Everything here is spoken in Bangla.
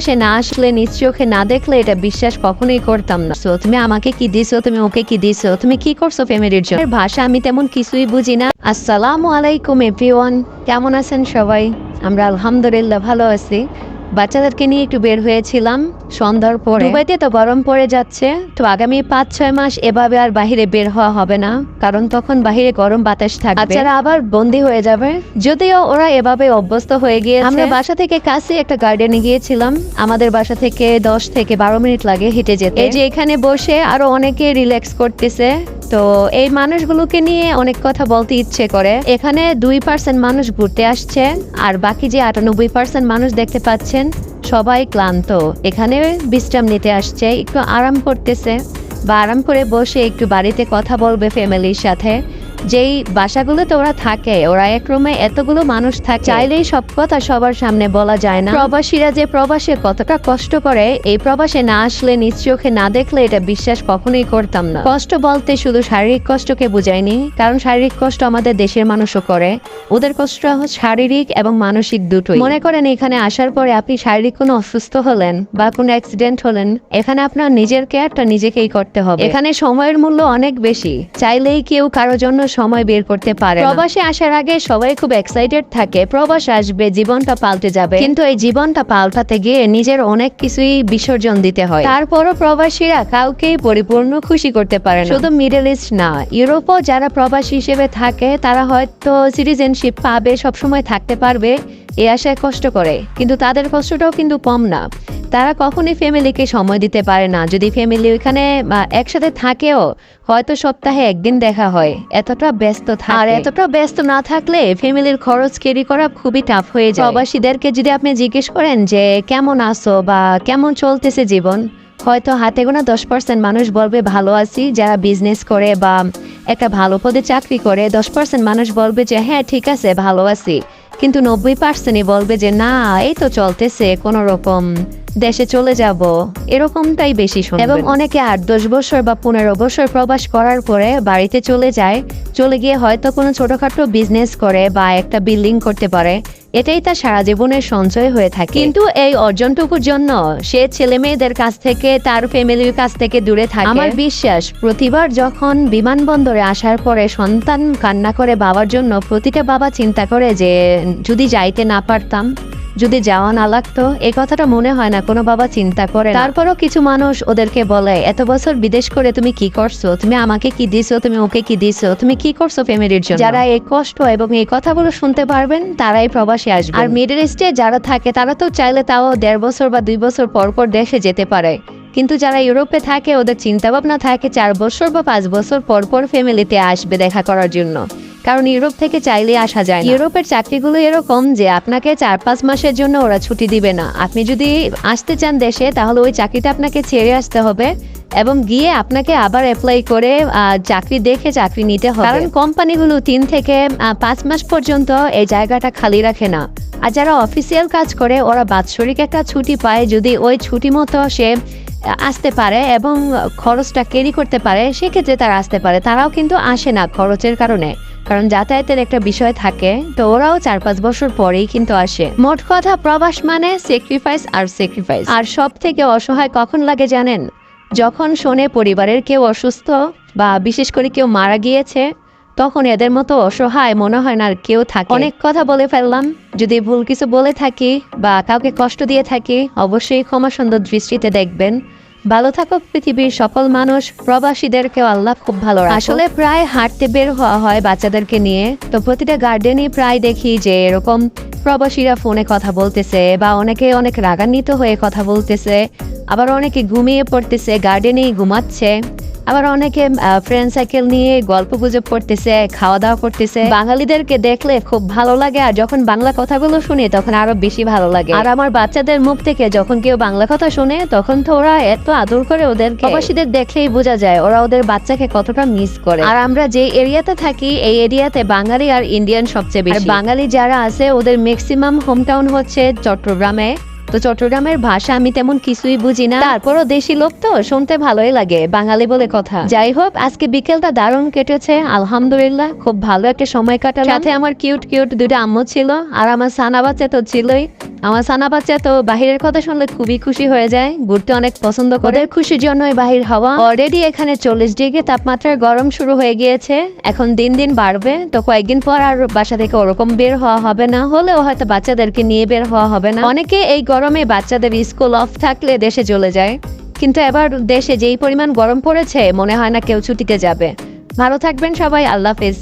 সে না আসলে নিজ চোখে না দেখলে এটা বিশ্বাস কখনোই করতাম না। সো তুমি আমাকে কি দিছো? তুমি ওকে কি দিছো? তুমি কি করছ ফ্যামিলির জন্য? ভাষা আমি তেমন কিছুই বুঝি না। আসসালামু আলাইকুম, এভরিওয়ান। কেমন আছেন সবাই? আমরা আলহামদুলিল্লাহ ভালো আছি। বাচ্চাদেরকে নিয়ে একটু বের হয়েছিলাম। সন্ধ্যার পরে। দুবাইতে তো গরম পড়ে যাচ্ছে তো আগামী পাঁচ ছয় মাস এভাবে আর বাহিরে বের হওয়া হবে না কারণ তখন বাহিরে গরম বাতাস থাকবে। বাচ্চারা আবার বন্দি হয়ে যাবে যদিও ওরা এভাবে অভ্যস্ত হয়ে গিয়ে আমরা বাসা থেকে কাছে একটা গার্ডেনে গিয়েছিলাম আমাদের বাসা থেকে দশ থেকে বারো মিনিট লাগে হেঁটে যেতে। এই যে এখানে বসে আরও অনেকে রিল্যাক্স করতেছে তো এই মানুষগুলোকে নিয়ে অনেক কথা বলতে ইচ্ছে করে। এখানে দুই পার্সেন্ট মানুষ ঘুরতে আসছে আর বাকি যে আটানব্বই পার্সেন্ট মানুষ দেখতে পাচ্ছেন সবাই ক্লান্ত। এখানে বিশ্রাম নিতে আসছে, একটু আরাম করতেছে। বা আরাম করে বসে একটু বাড়িতে কথা বলবে ফ্যামিলির সাথে। যেই বাসাগুলোতে ওরা থাকে ওরা এক রুমে এতগুলো মানুষ থাকে চাইলেই সব কথা সবার সামনে বলা যায় না। প্রবাসীরা যে প্রবাসে কতটা কষ্ট করে এই প্রবাসে না আসলে নিজ চোখে না দেখলে এটা বিশ্বাস কখনোই করতাম না। কষ্ট বলতে শুধু শারীরিক কষ্টকে বুঝায়নি কারণ শারীরিক কষ্ট আমাদের দেশের মানুষও করে। ওদের কষ্ট শারীরিক এবং মানসিক দুটোই। মনে করেন এখানে আসার পরে আপনি শারীরিক কোনো অসুস্থ হলেন বা কোনো অ্যাক্সিডেন্ট হলেন এখানে আপনার নিজের কেয়ারটা নিজেকেই করতে হবে। এখানে সময়ের মূল্য অনেক বেশি। চাইলেই কেউ কারোর জন্য সময় বের করতে পারে প্রবাসে আসার আগে সবাই খুব এক্সাইটেড থাকে। প্রবাস আসবে, জীবনটা পাল্টে যাবে। কিন্তু এই জীবনটা পাল্টাতে গিয়ে নিজের অনেক কিছুই বিসর্জন দিতে হয়। তারপরও প্রবাসীরা কাউকেই পরিপূর্ণ খুশি করতে পারে শুধু মিডল ইস্ট না, ইউরোপও যারা প্রবাসী হিসেবে থাকে, তারা হয়তো সিটিজেনশিপ পাবে, সবসময় থাকতে পারবে। এ আশায় কষ্ট করে কিন্তু তাদের কষ্টটাও কিন্তু কম না। তারা কখনোই ফ্যামিলিকে সময় দিতে পারে না। যদি ফ্যামিলি ওইখানে একসাথে থাকেও হয়তো সপ্তাহে একদিন দেখা হয়। এতটা ব্যস্ত থাকে। আর এতটা ব্যস্ত না থাকলে ফ্যামিলির খরচ ক্যারি করা খুবই টাফ হয়ে যায়। প্রবাসীদেরকে যদি আপনি জিজ্ঞেস করেন যে কেমন আছো বা কেমন চলতেছে জীবন? হয়তো হাতে গোনা দশ পার্সেন্ট মানুষ বলবে ভালো আছি। যারা বিজনেস করে বা একটা ভালো পদে চাকরি করে দশ পার্সেন্ট মানুষ বলবে যে হ্যাঁ ঠিক আছে ভালো আছি। কিন্তু নব্বই পার্সেন্টই বলবে যে না এই তো চলতেছে কোনো রকম দেশে চলে যাব। এরকমটাই বেশি শুনবেন এবং অনেকে আট দশ বছর বা পনেরো বছর প্রবাস করার পরে বাড়িতে চলে যায় চলে গিয়ে হয়তো কোনো ছোটখাটো বিজনেস করে বা একটা বিল্ডিং করতে পারে। এটাই তার সারা জীবনের সঞ্চয় হয়ে থাকে। কিন্তু এই অর্জনটুকুর জন্য সে ছেলে মেয়েদের কাছ থেকে তার ফ্যামিলির কাছ থেকে দূরে থাকে। আমার বিশ্বাস প্রতিবার যখন বিমানবন্দরে আসার পরে সন্তান কান্না করে বাবার জন্য প্রতিটা বাবা চিন্তা করে যে যদি যাইতে না পারতাম যদি যাওয়া না লাগতো এই কথাটা মনে হয় না, কোনো বাবা চিন্তা করে তারপরও কিছু মানুষ ওদেরকে বলে, এত বছর বিদেশ করে তুমি কি করছ? তুমি আমাকে কি দিছো? তুমি ওকে কি দিছো? তুমি কি করছ ফ্যামিলির জন্য? যারা এই কষ্ট এবং এই কথাগুলো শুনতে পারবেন, তারাই প্রবাসী আসবে। আর মিডল ইস্টে যারা থাকে, তারা তো চাইলে তাও দেড় বছর বা দুই বছর পর পর দেশে যেতে পারে। কিন্তু যারা ইউরোপে থাকে, ওদের চিন্তা ভাবনা থাকে, চার বছর বা পাঁচ বছর পর পর ফ্যামিলিতে আসবে দেখা করার জন্য। কারণ ইউরোপ থেকে চাইলে আসা যায় ইউরোপের চাকরিগুলো এরকম যে আপনাকে চার পাঁচ মাসের জন্য ওরা ছুটি দিবে না। আপনি যদি আসতে চান দেশে, তাহলে ওই চাকরিটা আপনাকে ছেড়ে আসতে হবে এবং গিয়ে আপনাকে আবার অ্যাপ্লাই করে চাকরি দেখে চাকরি নিতে হবে। কারণ কোম্পানিগুলো তিন থেকে পাঁচ মাস পর্যন্ত এই জায়গাটা খালি রাখে না। আর যারা অফিসিয়াল কাজ করে, ওরা বাৎসরিক একটা ছুটি পায় যদি ওই ছুটি মতো সে আসতে পারে এবং খরচটা ক্যারি করতে পারে, সেক্ষেত্রে তারা আসতে পারে। তারাও কিন্তু আসে না খরচের কারণে। কারণ যাতায়াতের একটা বিষয় থাকে, তো ওরাও চার পাঁচ বছর পরেই কিন্তু আসে। মোট কথা, প্রবাস মানে স্যাক্রিফাইস আর স্যাক্রিফাইস আর সব থেকে অসহায় কখন লাগে জানেন? যখন শোনে পরিবারের কেউ অসুস্থ বা বিশেষ করে কেউ মারা গিয়েছে, তখন এদের মতো অসহায় মনে হয় না আর কেউ থাকে। অনেক কথা বলে ফেললাম। যদি ভুল কিছু বলে থাকি বা কাউকে কষ্ট দিয়ে থাকি, অবশ্যই ক্ষমা সুন্দর দৃষ্টিতে দেখবেন। ভালো থাকুক পৃথিবীর সকল মানুষ, প্রবাসীদেরকেও আল্লাহ খুব ভালো আসলে প্রায় হাঁটতে বের হওয়া হয় বাচ্চাদেরকে নিয়ে। তো প্রতিটা গার্ডেনই প্রায় দেখি যে এরকম প্রবাসীরা ফোনে কথা বলতেছে বা অনেকে অনেক রাগান্বিত হয়ে কথা বলতেছে। আবার অনেকে ঘুমিয়ে পড়তেছে, গার্ডেনেই ঘুমাচ্ছে। আবার অনেকে ফ্রেন্ড সাইকেল নিয়ে গল্প গুজব করতেছে খাওয়া দাওয়া করতেছে। বাঙালিদেরকে দেখলে খুব ভালো লাগে আর যখন বাংলা কথাগুলো শুনি তখন আরও বেশি ভালো লাগে। আর আমার বাচ্চাদের মুখ থেকে যখন কেউ বাংলা কথা শুনে তখন তো ওরা এত আদর করে ওদের প্রবাসীদের দেখলেই বোঝা যায় ওরা ওদের বাচ্চাকে কতটা মিস করে। আর আমরা যে এরিয়াতে থাকি এই এরিয়াতে বাঙালি আর ইন্ডিয়ান সবচেয়ে বেশি। বাঙালি যারা আছে ওদের ম্যাক্সিমাম হোম টাউন হচ্ছে চট্টগ্রামে। তো চট্টগ্রামের ভাষা আমি তেমন কিছুই বুঝি না। তারপরও দেশি লোক তো, শুনতে ভালোই লাগে, বাঙালি বলে কথা। যাই হোক, আজকে বিকেলটা দারুণ কেটেছে, আলহামদুলিল্লাহ, খুব ভালো একটা সময় কাটালাম। সাথে আমার কিউট কিউট দুটো আম্মু ছিল, আর আমার সানাবাচে তো ছিলই। আমার সানা বাচ্চা তো বাহিরের কথা শুনলে খুবই খুশি হয়ে যায়। ঘুরতে অনেক পছন্দ করে। খুশির জন্যই বাহির হওয়া। অলরেডি এখানে চল্লিশ ডিগ্রি তাপমাত্রার গরম শুরু হয়ে গিয়েছে। এখন দিন দিন বাড়বে। তো কয়েকদিন পর আর বাসা থেকে ওরকম বের হওয়া হবে না। হলেও হয়তো বাচ্চাদেরকে নিয়ে বের হওয়া হবে না। অনেকে এই গরমে বাচ্চাদের স্কুল অফ থাকলে দেশে চলে যায়। কিন্তু এবার দেশে যেই পরিমাণ গরম পড়েছে মনে হয় না কেউ ছুটিতে যাবে। ভালো থাকবেন সবাই। আল্লাহ হাফেজ।